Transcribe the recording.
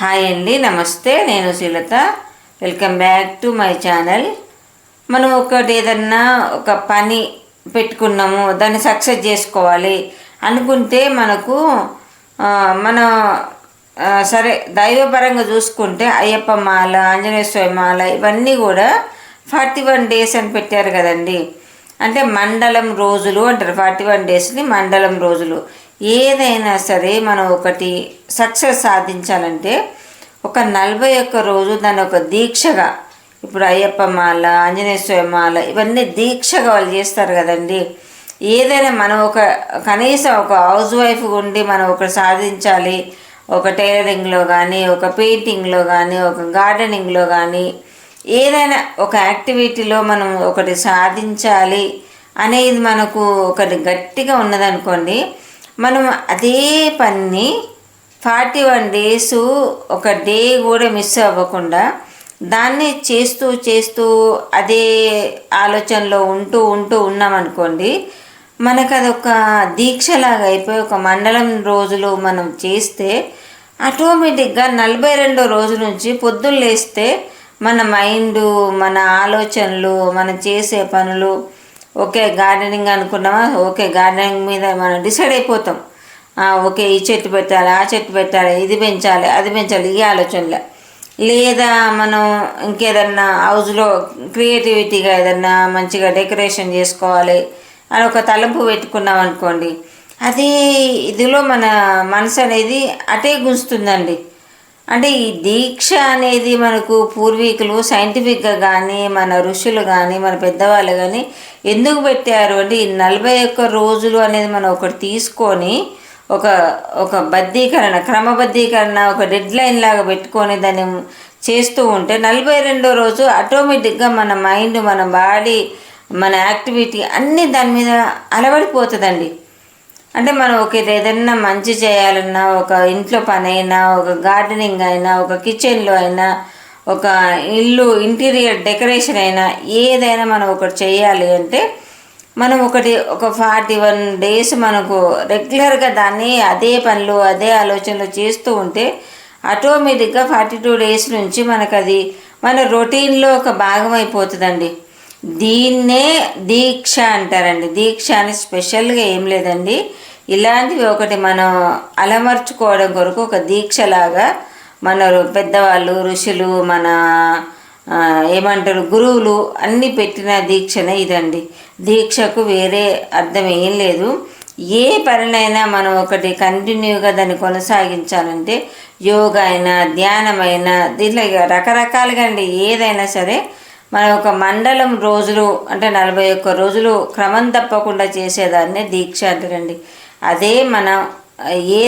Hi అండి నమస్తే. నేను Srilatha welcome back to my channel మనం ఒకటి ఏదన్నా ఒక పని పెట్టుకున్నాము దాన్ని సక్సెస్ చేసుకోవాలి అనుకుంటే మనకు మన సరే దైవపరంగా చూసుకుంటే అయ్యప్ప మాల ఆంజనేయ స్వామి మాల ఇవన్నీ కూడా ఫార్టీ వన్ డేస్ అని పెట్టారు కదండి. అంటే మండలం రోజులు అంటారు ఫార్టీ వన్ డేస్ని మండలం రోజులు. ఏదైనా సరే మనం ఒకటి సక్సెస్ సాధించాలంటే ఒక నలభై ఒక్క రోజు దాన్ని ఒక దీక్షగా ఇప్పుడు అయ్యప్ప మాల ఆంజనేయ స్వామి మాల ఇవన్నీ దీక్షగా వాళ్ళు చేస్తారు కదండి. ఏదైనా మనం ఒక కనీసం ఒక హౌస్ వైఫ్ ఉండి మనం ఒకటి సాధించాలి ఒక టైలరింగ్లో కానీ ఒక పెయింటింగ్లో కానీ ఒక గార్డెనింగ్లో కానీ ఏదైనా ఒక యాక్టివిటీలో మనం ఒకటి సాధించాలి అనేది మనకు ఒకటి గట్టిగా ఉన్నదనుకోండి మనం అదే పని ఫార్టీ వన్ డేస్ ఒక డే కూడా మిస్ అవ్వకుండా దాన్ని చేస్తూ చేస్తూ అదే ఆలోచనలో ఉంటూ ఉంటూ ఉన్నామనుకోండి మనకు అదొక దీక్షలాగా అయిపోయి ఒక మండలం రోజులు మనం చేస్తే ఆటోమేటిక్గా నలభై రెండో రోజు నుంచి పొద్దున్న లేస్తే మన మైండ్ మన ఆలోచనలు మనం చేసే పనులు ఓకే గార్డెనింగ్ అనుకున్నామా ఓకే గార్డెనింగ్ మీద మనం డిసైడ్ అయిపోతాం. ఓకే ఈ చెట్టు పెట్టాలి ఆ చెట్టు పెట్టాలి ఇది పెంచాలి అది పెంచాలి ఈ ఆలోచనలే. లేదా మనం ఇంకేదన్నా హౌస్లో క్రియేటివిటీగా ఏదన్నా మంచిగా డెకరేషన్ చేసుకోవాలి అని ఒక తలంపు పెట్టుకున్నాం అనుకోండి అదే ఇదిలో మన మనసు అనేది అటే గుంజుతుందండి. అంటే ఈ దీక్ష అనేది మనకు పూర్వీకులు సైంటిఫిక్గా కానీ మన ఋషులు కానీ మన పెద్దవాళ్ళు కానీ ఎందుకు పెట్టారు? అంటే ఈ నలభై ఒక్క రోజులు అనేది మనం ఒకటి తీసుకొని ఒక ఒక బద్ధీకరణ క్రమబద్ధీకరణ ఒక డెడ్ లైన్ లాగా పెట్టుకొని దాన్ని చేస్తూ ఉంటే నలభై రెండో రోజు ఆటోమేటిక్గా మన మైండ్ మన బాడీ మన యాక్టివిటీ అన్నీ దాని మీద అలవడిపోతుందండి. అంటే మనం ఒక ఏదైనా మంచి చేయాలన్నా ఒక ఇంట్లో పని అయినా ఒక గార్డెనింగ్ అయినా ఒక కిచెన్లో అయినా ఒక ఇల్లు ఇంటీరియర్ డెకరేషన్ అయినా ఏదైనా మనం ఒకటి చేయాలి అంటే మనం ఒకటి ఒక ఫార్టీ వన్ డేస్ మనకు రెగ్యులర్గా దాన్ని అదే పనులు అదే ఆలోచనలు చేస్తూ ఉంటే ఆటోమేటిక్గా ఫార్టీ టూ డేస్ నుంచి మనకు అది మన రొటీన్లో ఒక భాగం అయిపోతుందండి. దీన్నే దీక్ష అంటారండి. దీక్ష అని స్పెషల్గా ఏం లేదండి. ఇలాంటివి ఒకటి మనం అలమర్చుకోవడం కొరకు ఒక దీక్షలాగా మన పెద్దవాళ్ళు ఋషులు మన ఏమంటారు గురువులు అన్నీ పెట్టిన దీక్షనే ఇదండి. దీక్షకు వేరే అర్థం ఏం లేదు. ఏ పనినైనా మనం ఒకటి కంటిన్యూగా దాన్ని కొనసాగించాలంటే యోగా అయినా ధ్యానమైనా దీంట్లో ఇక రకరకాలుగా అండి. ఏదైనా సరే మనం ఒక మండలం రోజులు అంటే నలభై ఒక్క రోజులు క్రమం తప్పకుండా చేసేదాన్ని దీక్ష అంటారండి. అదే మనం ఏ